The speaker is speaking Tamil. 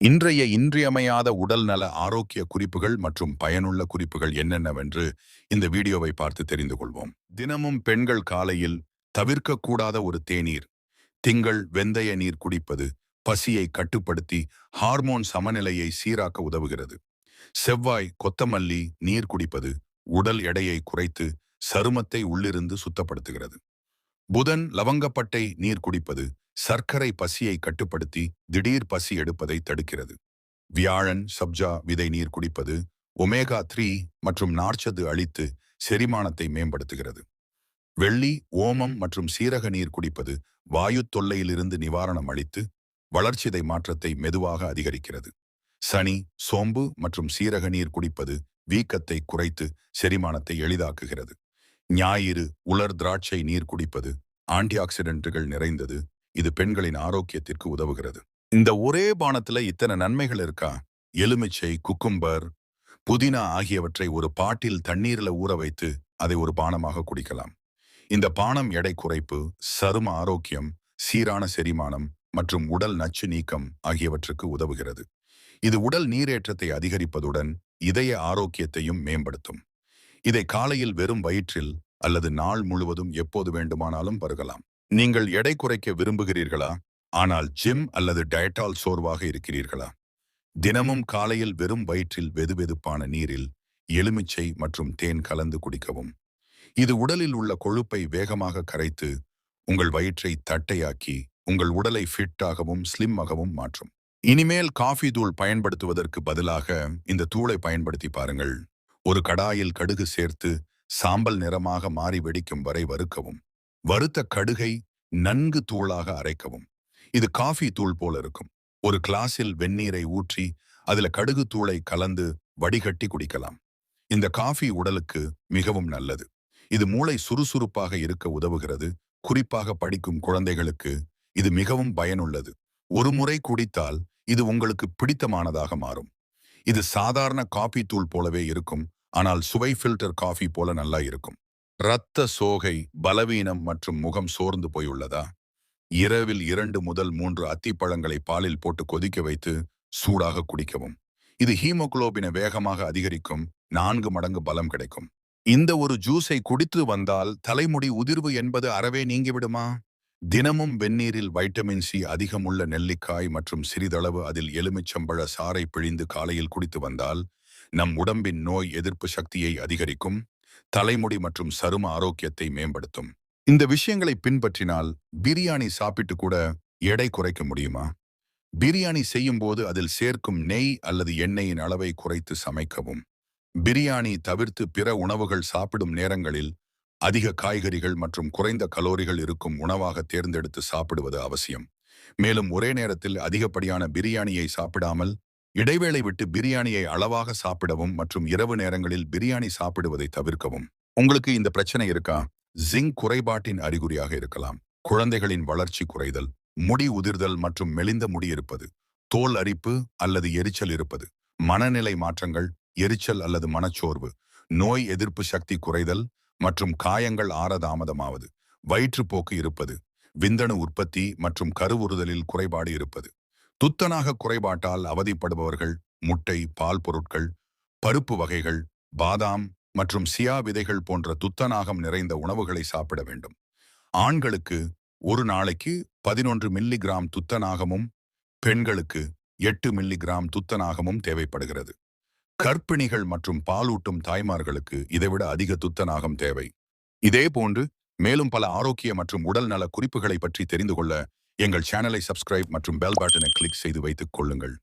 இன்றைய இன்றியமையாத உடல்நல ஆரோக்கிய குறிப்புகள் மற்றும் பயனுள்ள குறிப்புகள் என்னென்னவென்று இந்த வீடியோவை பார்த்து தெரிந்து கொள்வோம். தினமும் பெண்கள் காலையில் தவிர்க்கக்கூடாத ஒரு தேநீர் திங்கள் வெந்தய நீர் குடிப்பது பசியை கட்டுப்படுத்தி ஹார்மோன் சமநிலையை சீராக்க உதவுகிறது. செவ்வாய் கொத்தமல்லி நீர் குடிப்பது உடல் எடையை குறைத்து சருமத்தை உள்ளிருந்து சுத்தப்படுத்துகிறது. புதன் லவங்கப்பட்டை நீர் குடிப்பது சர்க்கரை பசியை கட்டுப்படுத்தி திடீர் பசி எடுப்பதை தடுக்கிறது. வியாழன் சப்ஜா விதை நீர் குடிப்பது ஒமேகா த்ரீ மற்றும் நார்ச்சத்து அளித்து செரிமானத்தை மேம்படுத்துகிறது. வெள்ளி ஓமம் மற்றும் சீரக நீர் குடிப்பது வாயு தொல்லையிலிருந்து நிவாரணம் அளித்து வளர்ச்சிதை மாற்றத்தை மெதுவாக அதிகரிக்கிறது. சனி சோம்பு மற்றும் சீரக நீர் குடிப்பது வீக்கத்தை குறைத்து செரிமானத்தை எளிதாக்குகிறது. ஞாயிறு உலர் திராட்சை நீர் குடிப்பது ஆன்டி ஆக்சிடென்ட்டுகள் நிறைந்தது இது பெண்களின் ஆரோக்கியத்திற்கு உதவுகிறது. இந்த ஒரே பானத்துல இத்தனை நன்மைகள் இருக்கா? எலுமிச்சை குக்கும்பர் புதினா ஆகியவற்றை ஒரு பாட்டில் தண்ணீர்ல ஊற வைத்து அதை ஒரு பானமாக குடிக்கலாம். இந்த பானம் எடை குறைப்பு சரும ஆரோக்கியம் சீரான செரிமானம் மற்றும் உடல் நச்சு நீக்கம் ஆகியவற்றுக்கு உதவுகிறது. இது உடல் நீரேற்றத்தை அதிகரிப்பதுடன் இதய ஆரோக்கியத்தையும் மேம்படுத்தும். இதை காலையில் வெறும் வயிற்றில் அல்லது நாள் முழுவதும் எப்போது வேண்டுமானாலும் பருகலாம். நீங்கள் எடை குறைக்க விரும்புகிறீர்களா? ஆனால் ஜிம் அல்லது டயட்டால் சோர்வாக இருக்கிறீர்களா? தினமும் காலையில் வெறும் வயிற்றில் வெதுவெதுப்பான நீரில் எலுமிச்சை மற்றும் தேன் கலந்து குடிக்கவும். இது உடலில் உள்ள கொழுப்பை வேகமாக கரைத்து உங்கள் வயிற்றை தட்டையாக்கி உங்கள் உடலை ஃபிட்டாகவும் ஸ்லிம்மாகவும் மாற்றும். இனிமேல் காஃபி தூள் பயன்படுத்துவதற்கு பதிலாக இந்த தூளை பயன்படுத்தி பாருங்கள். ஒரு கடாயில் கடுகு சேர்த்து சாம்பல் நிறமாக மாறி வெடிக்கும் வரை வறுக்கவும். வறுத்த கடுகை நன்கு தூளாக அரைக்கவும். இது காஃபி தூள் போல இருக்கும். ஒரு கிளாஸில் வெந்நீரை ஊற்றி அதுல கடுகு தூளை கலந்து வடிகட்டி குடிக்கலாம். இந்த காஃபி உடலுக்கு மிகவும் நல்லது. இது மூளை சுறுசுறுப்பாக இருக்க உதவுகிறது. குறிப்பாக படிக்கும் குழந்தைகளுக்கு இது மிகவும் பயனுள்ளது. ஒரு முறை குடித்தால் இது உங்களுக்கு பிடித்தமானதாக மாறும். இது சாதாரண காபி தூள் போலவே இருக்கும். ஆனால் சுவை ஃபில்டர் காஃபி போல நல்லா இருக்கும். இரத்த சோகை பலவீனம் மற்றும் முகம் சோர்ந்து போயுள்ளதா? இரவில் இரண்டு முதல் மூன்று அத்திப்பழங்களை பாலில் போட்டு கொதிக்க வைத்து சூடாக குடிக்கவும். இது ஹீமோகுளோபினை வேகமாக அதிகரிக்கும். நான்கு மடங்கு பலம் கிடைக்கும். இந்த ஒரு ஜூஸை குடித்து வந்தால் தலைமுடி உதிர்வு என்பது அறவே நீங்கிவிடுமா? தினமும் வெந்நீரில் வைட்டமின் சி அதிகமுள்ள நெல்லிக்காய் மற்றும் சிறிதளவு அதில் எலுமிச்சம்பழ சாறை பிழிந்து காலையில் குடித்து வந்தால் நம் உடம்பின் நோய் எதிர்ப்பு சக்தியை அதிகரிக்கும். தலைமுடி மற்றும் சரும ஆரோக்கியத்தை மேம்படுத்தும். இந்த விஷயங்களை பின்பற்றினால் பிரியாணி சாப்பிட்டு கூட எடை குறைக்க முடியுமா? பிரியாணி செய்யும் போது அதில் சேர்க்கும் நெய் அல்லது எண்ணெயின் அளவை குறைத்து சமைக்கவும். பிரியாணி தவிர்த்து பிற உணவுகள் சாப்பிடும் நேரங்களில் அதிக காய்கறிகள் மற்றும் குறைந்த கலோரிகள் இருக்கும் உணவாக தேர்ந்தெடுத்து சாப்பிடுவது அவசியம். மேலும் ஒரே நேரத்தில் அதிகப்படியான பிரியாணியை சாப்பிடாமல் இடைவேளை விட்டு பிரியாணியை அளவாக சாப்பிடவும் மற்றும் இரவு நேரங்களில் பிரியாணி சாப்பிடுவதை தவிர்க்கவும். உங்களுக்கு இந்த பிரச்சனை இருக்கா? ஜிங்க் குறைபாட்டின் அறிகுறியாக இருக்கலாம். குழந்தைகளின் வளர்ச்சி குறைதல் முடி உதிர்தல் மற்றும் மெலிந்த முடி இருப்பது தோல் அரிப்பு அல்லது எரிச்சல் இருப்பது மனநிலை மாற்றங்கள் எரிச்சல் அல்லது மனச்சோர்வு நோய் எதிர்ப்பு சக்தி குறைதல் மற்றும் காயங்கள் ஆரதாமதமாவது வயிற்றுப்போக்கு இருப்பது விந்தணு உற்பத்தி மற்றும் கருவுறுதலில் குறைபாடு இருப்பது. துத்தநாக குறைபாட்டால் அவதிப்படுபவர்கள் முட்டை பால் பொருட்கள் பருப்பு வகைகள் பாதாம் மற்றும் சியா விதைகள் போன்ற துத்தநாகம் நிறைந்த உணவுகளை சாப்பிட வேண்டும். ஆண்களுக்கு ஒரு நாளைக்கு பதினொன்று மில்லிகிராம் துத்தநாகமும் பெண்களுக்கு எட்டு மில்லிகிராம் துத்தநாகமும் தேவைப்படுகிறது. கர்ப்பிணிகள் மற்றும் பாலூட்டும் தாய்மார்களுக்கு இதைவிட அதிக துத்தநாகம் தேவை. இதே போன்று மேலும் பல ஆரோக்கிய மற்றும் உடல் நல குறிப்புகளை பற்றி தெரிந்து கொள்ள எங்கள் சேனலை சப்ஸ்கிரைப் மற்றும் பெல் பட்டனை கிளிக் செய்து வைத்துக் கொள்ளுங்கள்.